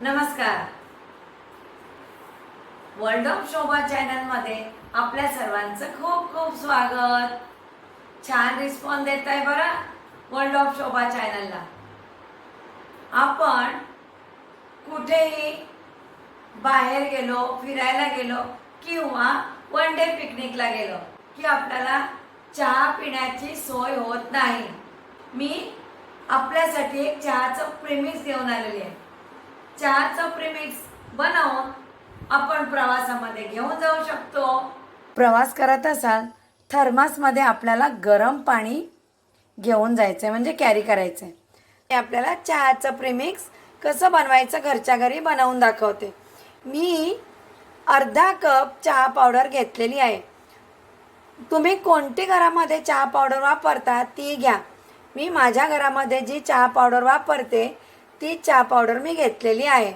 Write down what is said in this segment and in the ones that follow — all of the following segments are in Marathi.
नमस्कार. वर्ल्ड ऑफ शोभा चॅनलमध्ये आपल्या सर्वांचं खूप खूप स्वागत. छान रिस्पॉन्स देत आहे बरं वर्ल्ड ऑफ शोभा चॅनलला आपण कुठेही बाहेर गेलो फिरायला गेलो किंवा वन डे पिकनिकला गेलो की आपल्याला चहा पिण्याची सोय होत नाही. मी आपल्यासाठी एक चहाचं प्रेमिक्स घेऊन आलेली आहे. चहाचं प्रिमिक्स बनवून आपण प्रवासामध्ये घेऊन जाऊ शकतो. प्रवास करत असाल थर्मासमध्ये आपल्याला गरम पाणी घेऊन जायचं आहे म्हणजे कॅरी करायचं आहे आपल्याला चहाचं प्रिमिक्स कसं बनवायचं घरच्या घरी बनवून दाखवते. मी अर्धा कप चहा पावडर घेतलेली आहे. तुम्ही कोणती घरामध्ये चहा पावडर वापरता ती घ्या. मी माझ्या घरामध्ये जी चहा पावडर वापरते ती चहा पावडर मी घेतलेली आहे.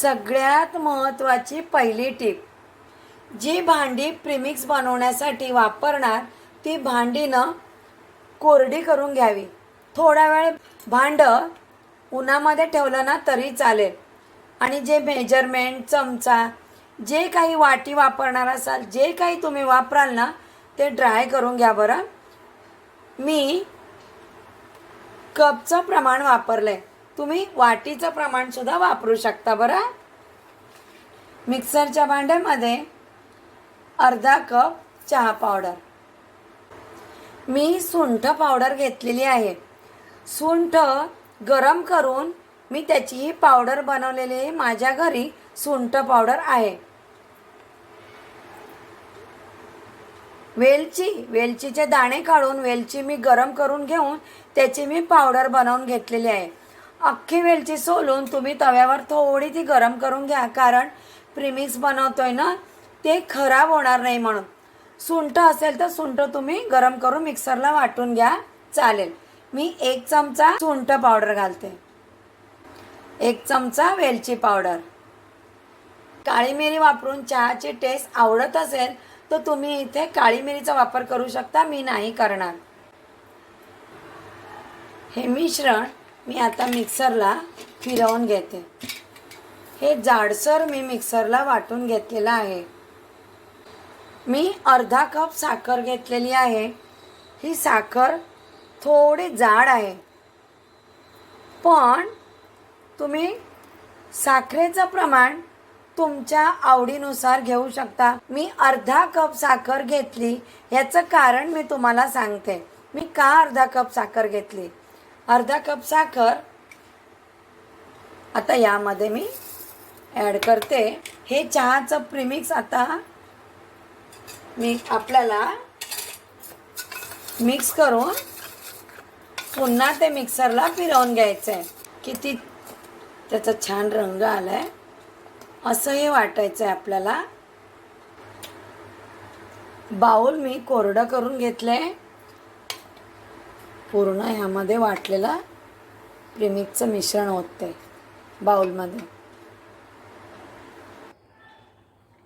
सगळ्यात महत्त्वाची पहिली टीप. जी भांडी प्रिमिक्स बनवण्यासाठी वापरणार ती भांडीनं कोरडी करून घ्यावी. थोडा वेळ भांडं उन्हामध्ये ठेवलं ना तरी चालेल. आणि जे मेजरमेंट चमचा जे काही वाटी वापरणार असाल जे काही तुम्ही वापराल ना ते ड्राय करून घ्या बरं. मी कपचं प्रमाण वापरलंय. तुम्ही वाटीचं प्रमाण सुद्धा वापरू शकता बरं. मिक्सरच्या भांड्यामध्ये अर्धा कप चहा पावडर. मी सुंठ पावडर घेतलेली आहे. सुंठ गरम करून मी त्याची ही पावडर बनवलेली माझ्या घरी सुंठ पावडर आहे. वेलची वेलचीचे दाणे काढून वेलची मी गरम करून घेऊन त्याची मी पावडर बनवून घेतलेली आहे. अख्खी वेलची सोलून तुम्ही तव्यावर थोडी ती गरम करून घ्या कारण प्रिमिक्स बनवतोय ना ते खराब होणार नाही म्हणून. सुंठ असेल तर सुंठ तुम्ही गरम करून मिक्सरला वाटून घ्या चालेल. मी एक चमचा सुंठ पावडर घालते. एक चमचा वेलची पावडर. काळी मिरी वापरून चहाची टेस्ट आवडत असेल तर तुम्ही इथे काळी मिरीचा वापर करू शकता मी नाही करणार. हे मिश्रण मी आता मिक्सरला फिरवून घेते. हे जाडसर मी मिक्सरला वाटून घेतलेलं आहे. मी अर्धा कप साखर घेतलेली आहे. ही साखर थोडी जाड आहे. पण तुम्ही साखरेचं प्रमाण तुमच्या आवडीनुसार घेऊ शकता. मी अर्धा कप साखर घेतली याचं कारण मी तुम्हाला सांगते. मी का अर्धा कप साखर घेतली? अर्धा कप साखर आता यामध्ये मी ॲड करते. हे चहाचं प्रिमिक्स आता मी आपल्याला मिक्स करून पुन्हा ते मिक्सरला फिरवून घ्यायचं आहे किती त्याचा छान रंग आला आहे असं हे वाटायचं आहे आपल्याला. बाऊल मी कोरडं करून घेतलं आहे पूर्ण ह्यामध्ये वाटलेलं प्रेमिकचं मिश्रण होते बाऊलमध्ये.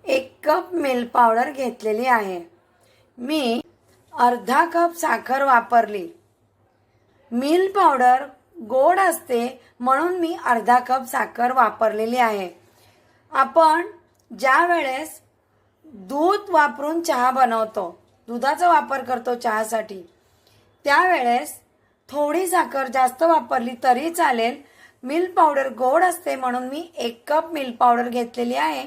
एक कप मिल्क पावडर घेतलेली आहे. मी अर्धा कप साखर वापरली. मिल्क पावडर गोड असते म्हणून मी अर्धा कप साखर वापरलेली आहे. आपण ज्या वेळेस दूध वापरून चहा बनवतो दुधाचा वापर करतो चहासाठी त्यावेळेस थोडी साखर जास्त वापरली तरी चालेल. मिल्क पावडर गोड असते म्हणून मी एक कप मिल्क पावडर घेतलेली आहे.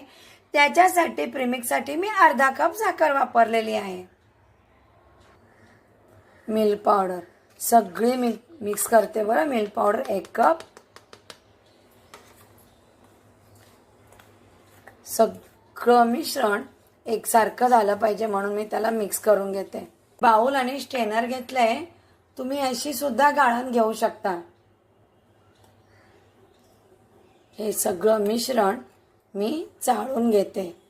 त्याच्यासाठी प्रिमिक्ससाठी मी अर्धा कप साखर वापरलेली आहे. Milk powder. सगळी मिक्स करते बरं. मिल्क पावडर एक कप. सगळं मिश्रण एकसारखं झालं पाहिजे म्हणून मी त्याला मिक्स करून घेते. बाऊल आणि स्टेनर घेतलंय तुम्ही अशी सुद्धा गाळण घेऊ शकता. हे सगळं मिश्रण मी चाळून घेते.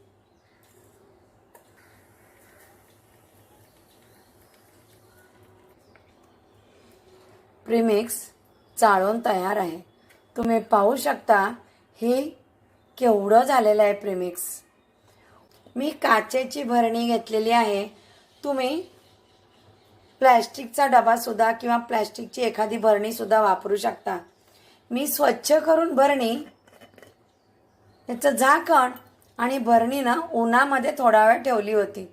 प्रीमिक्स चाळून तयार आहे. तुम्ही पाहू शकता ही केवढं झालेलं आहे प्रीमिक्स? मी काचेची भरणी घेतलेली आहे. तुम्ही प्लॅस्टिकचा डबासुद्धा किंवा प्लॅस्टिकची एखादी भरणीसुद्धा वापरू शकता. मी स्वच्छ करून भरणी त्याचं झाकण आणि भरणी ना उन्हामध्ये थोडा वेळ ठेवली होती.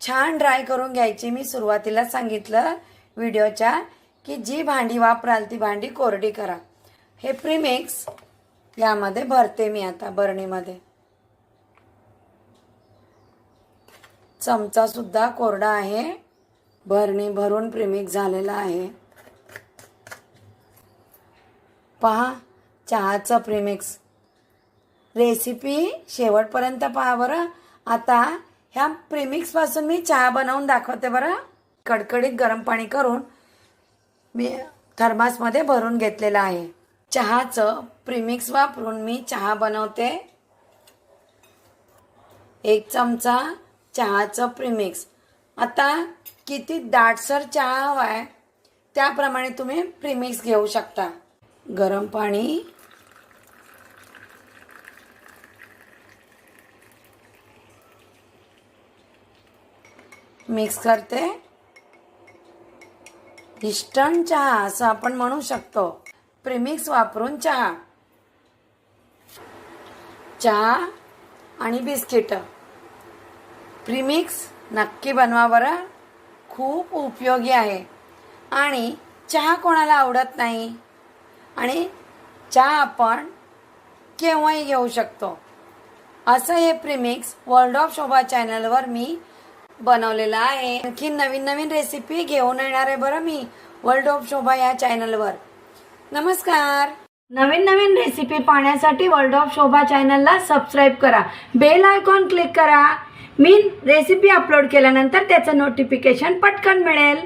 छान ड्राय करून घ्यायची मी सुरुवातीला सांगितलं व्हिडिओच्या की जी भांडी वापराल ती भांडी कोरडी करा. हे प्रीमिक्स यामध्ये भरते मी आता बरणीमध्ये. चमचासुद्धा कोरडा आहे. भरणी भरून प्रीमिक्स झालेला आहे. पहा चहाचं प्रिमिक्स रेसिपी शेवटपर्यंत पहा बरं. आता ह्या प्रिमिक्सपासून मी चहा बनवून दाखवते बरं. कडकडीत गरम पाणी करून मी थर्मासमध्ये भरून घेतलेलं आहे. चहाचं प्रीमिक्स वापरून मी चहा बनवते. एक चमचा चहाचं प्रिमिक्स आता किती दाटसर चहा हवा आहे त्याप्रमाणे तुम्ही प्रिमिक्स घेऊ शकता. गरम पाणी. मिक्स करते. इस्टर्न चहा असं आपण म्हणू शकतो. प्रिमिक्स वापरून चहा. चहा आणि बिस्किट. प्रिमिक्स नक्की बनवा बरं. खूप उपयोगी आहे. आणि चहा कोणाला आवडत नाही? आणि चहा आपण केव्हाही घेऊ शकतो. असं हे प्रिमिक्स वर्ल्ड ऑफ शोभा चॅनलवर मी बनवलेलं आहे. आणखी नवीन नवीन रेसिपी घेऊन येणार आहे बरं मी वर्ल्ड ऑफ शोभा या चॅनलवर. नमस्कार. नवीन नवीन रेसिपी पाहण्यासाठी वर्ल्ड ऑफ शोभा चॅनलला सबस्क्राईब करा. बेल आयकॉन क्लिक करा. मी रेसिपी अपलोड केल्यानंतर त्याचं नोटिफिकेशन पटकन मिळेल.